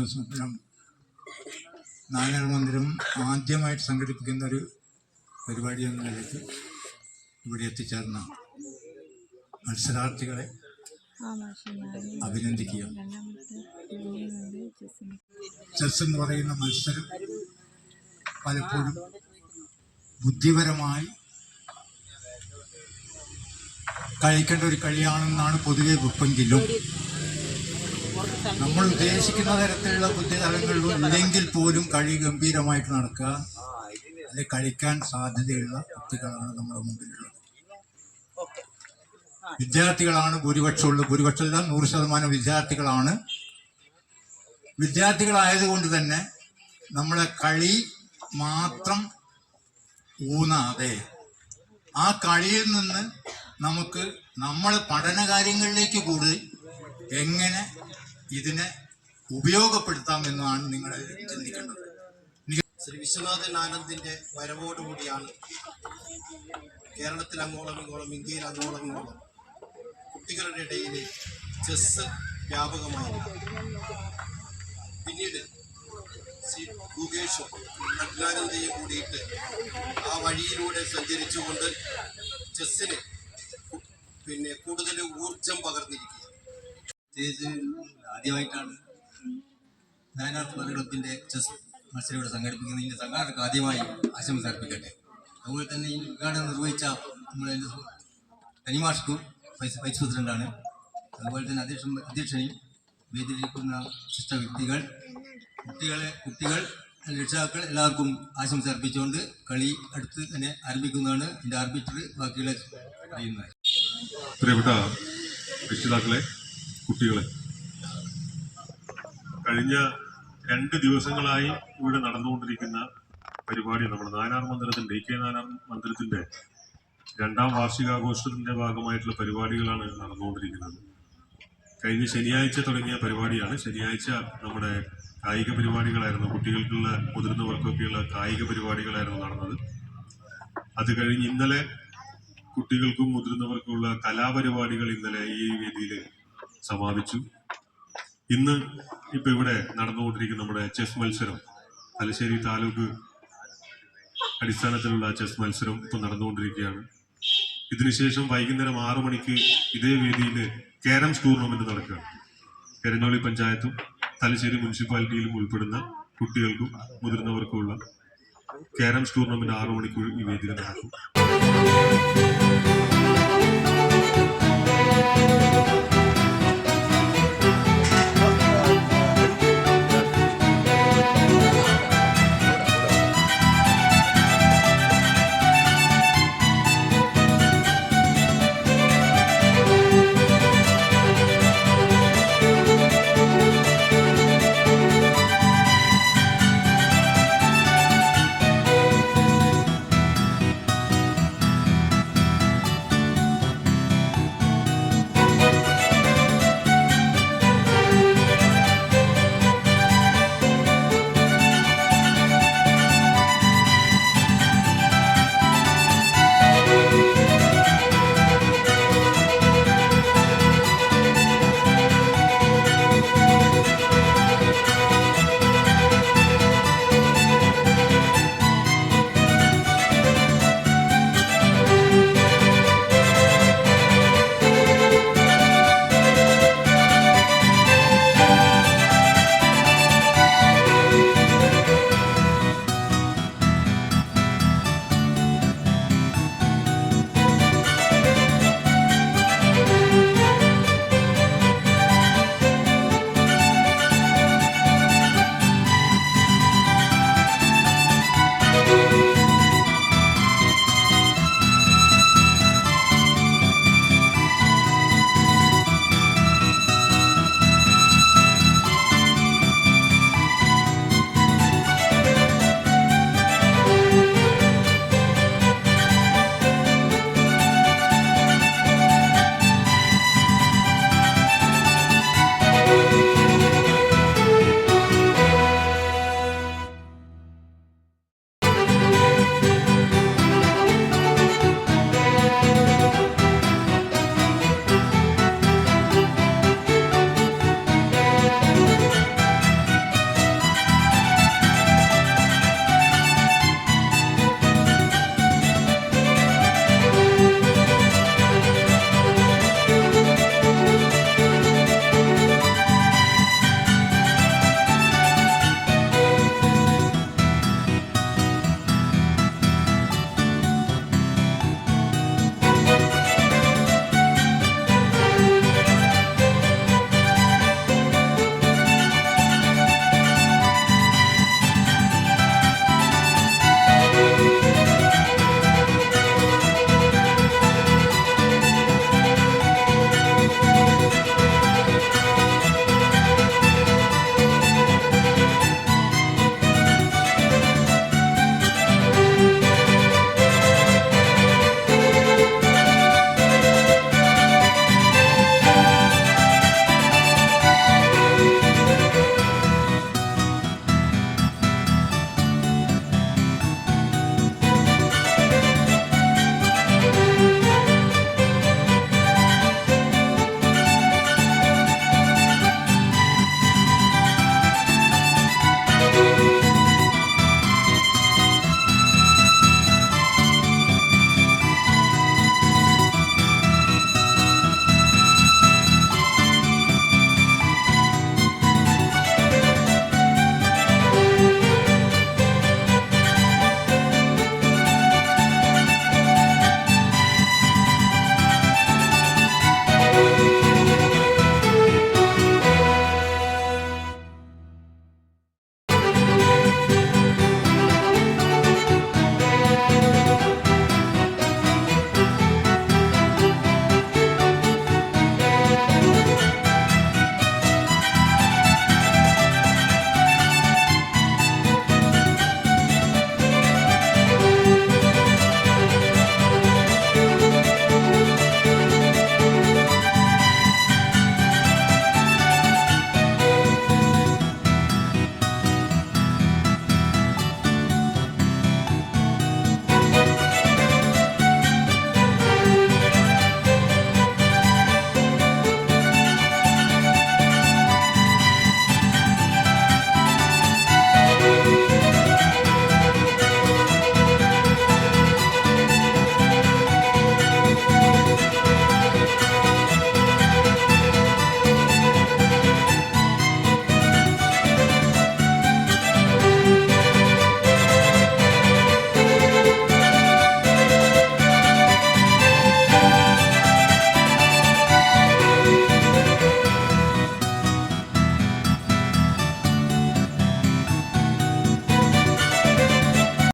ആത്മസമർപ്പണം നാരായണ മന്ദിരം ആദ്യമായിട്ട് സംഘടിപ്പിക്കുന്ന ഒരു പരിപാടി എന്ന നിലയ്ക്ക് ഇവിടെ എത്തിച്ചേർന്ന മത്സരാർത്ഥികളെ അഭിനന്ദിക്കുക. ചെസ് എന്ന് പറയുന്ന മത്സരം പലപ്പോഴും ബുദ്ധിപരമായി കഴിക്കേണ്ട ഒരു കളിയാണെന്നാണ് പൊതുവെ വെപ്പെങ്കിലും നമ്മൾ ഉദ്ദേശിക്കുന്ന തരത്തിലുള്ള ബുദ്ധിതലങ്ങളിലും ഇല്ലെങ്കിൽ പോലും കളി ഗംഭീരമായിട്ട് നടക്കുക. അല്ലെ കളിക്കാൻ സാധ്യതയുള്ള കുട്ടികളാണ് നമ്മുടെ മുമ്പിലുള്ളത്. വിദ്യാർത്ഥികളാണ് ഭൂരിപക്ഷമുള്ളത് ഭൂരിപക്ഷം നൂറ് ശതമാനം വിദ്യാർത്ഥികളാണ്. വിദ്യാർത്ഥികളായതുകൊണ്ട് തന്നെ നമ്മളെ കളി മാത്രം ഊന്നാതെ ആ കളിയിൽ നിന്ന് നമുക്ക് നമ്മളെ പഠന കാര്യങ്ങളിലേക്ക് കൂടി എങ്ങനെ ഇതിനെ ഉപയോഗപ്പെടുത്താം എന്നാണ് നിങ്ങൾ ചിന്തിക്കേണ്ടത് ശ്രീ വിശ്വനാഥൻ ആനന്ദിന്റെ വരവോടുകൂടിയാണ് കേരളത്തിൽ അങ്ങോളം ഇങ്ങോളം ഇന്ത്യയിൽ അങ്ങോളം ഇങ്ങോളം കുട്ടികളുടെ ഇടയിൽ ചെസ് വ്യാപകമായി പിന്നീട് ശ്രീ ഭൂകേഷും പ്രജ്ഞാനന്ദയും കൂടിയിട്ട് ആ വഴിയിലൂടെ സഞ്ചരിച്ചുകൊണ്ട് ചെസ്സിന് പിന്നെ കൂടുതൽ ഊർജം പകർന്നിരിക്കുക പ്രത്യേകിച്ച് ആദ്യമായിട്ടാണ് നാനാർത്ഥ മലയാളത്തിന്റെ ചെസ് മത്സരം ഇവിടെ സംഘടിപ്പിക്കുന്നതിന്റെ സംഘാടകർക്ക് ആദ്യമായി ആശംസ അർപ്പിക്കട്ടെ. അതുപോലെ തന്നെ ഈ ഉദ്ഘാടനം നിർവഹിച്ച നമ്മുടെ എന്റെ കനിമാഷ്ക്കും വൈസ് വൈസ് പ്രസിഡന്റാണ് അതുപോലെ തന്നെ അധ്യക്ഷ അധ്യക്ഷനെയും വേദിയിലിരിക്കുന്ന ശിഷ്ട വ്യക്തികൾ കുട്ടികളെ കുട്ടികൾ രക്ഷിതാക്കൾ എല്ലാവർക്കും ആശംസ അർപ്പിച്ചുകൊണ്ട് കളി അടുത്ത് തന്നെ ആരംഭിക്കുന്നതാണ് എന്റെ ആർബിറ്റർ ബാക്കിയുള്ള അറിയുന്നത് പ്രിയപ്പെട്ട രക്ഷിതാക്കളെ കുട്ടികളെ. കഴിഞ്ഞ രണ്ട് ദിവസങ്ങളായി ഇവിടെ നടന്നുകൊണ്ടിരിക്കുന്ന പരിപാടി നമ്മുടെ നാനാർ മന്ദിരത്തിന്റെ ഡി കെ നാനാർ മന്ദിരത്തിന്റെ രണ്ടാം വാർഷികാഘോഷത്തിന്റെ ഭാഗമായിട്ടുള്ള പരിപാടികളാണ് നടന്നുകൊണ്ടിരിക്കുന്നത്. കഴിഞ്ഞ ശനിയാഴ്ച തുടങ്ങിയ പരിപാടിയാണ്. ശനിയാഴ്ച നമ്മുടെ കായിക പരിപാടികളായിരുന്നു. കുട്ടികൾക്കുള്ള മുതിർന്നവർക്കൊക്കെയുള്ള കായിക പരിപാടികളായിരുന്നു നടന്നത്. അത് കഴിഞ്ഞ് ഇന്നലെ കുട്ടികൾക്കും മുതിർന്നവർക്കുമുള്ള കലാപരിപാടികൾ ഇന്നലെ ഈ വേദിയിൽ സമാപിച്ചു. ഇന്ന് ഇപ്പൊ ഇവിടെ നടന്നുകൊണ്ടിരിക്കുന്ന നമ്മുടെ ചെസ് മത്സരം തലശ്ശേരി താലൂക്ക് അടിസ്ഥാനത്തിലുള്ള ചെസ് മത്സരം ഇപ്പൊ നടന്നുകൊണ്ടിരിക്കുകയാണ്. ഇതിനുശേഷം വൈകുന്നേരം ആറു മണിക്ക് ഇതേ വേദിയിൽ കാരംസ് ടൂർണമെന്റ് നടക്കുകയാണ്. കരഞ്ഞോളി പഞ്ചായത്തും തലശ്ശേരി മുനിസിപ്പാലിറ്റിയിലും ഉൾപ്പെടുന്ന കുട്ടികൾക്കും മുതിർന്നവർക്കുമുള്ള കാരംസ് ടൂർണമെന്റ് ആറു മണിക്കൂർ ഈ വേദിയിൽ നടക്കും.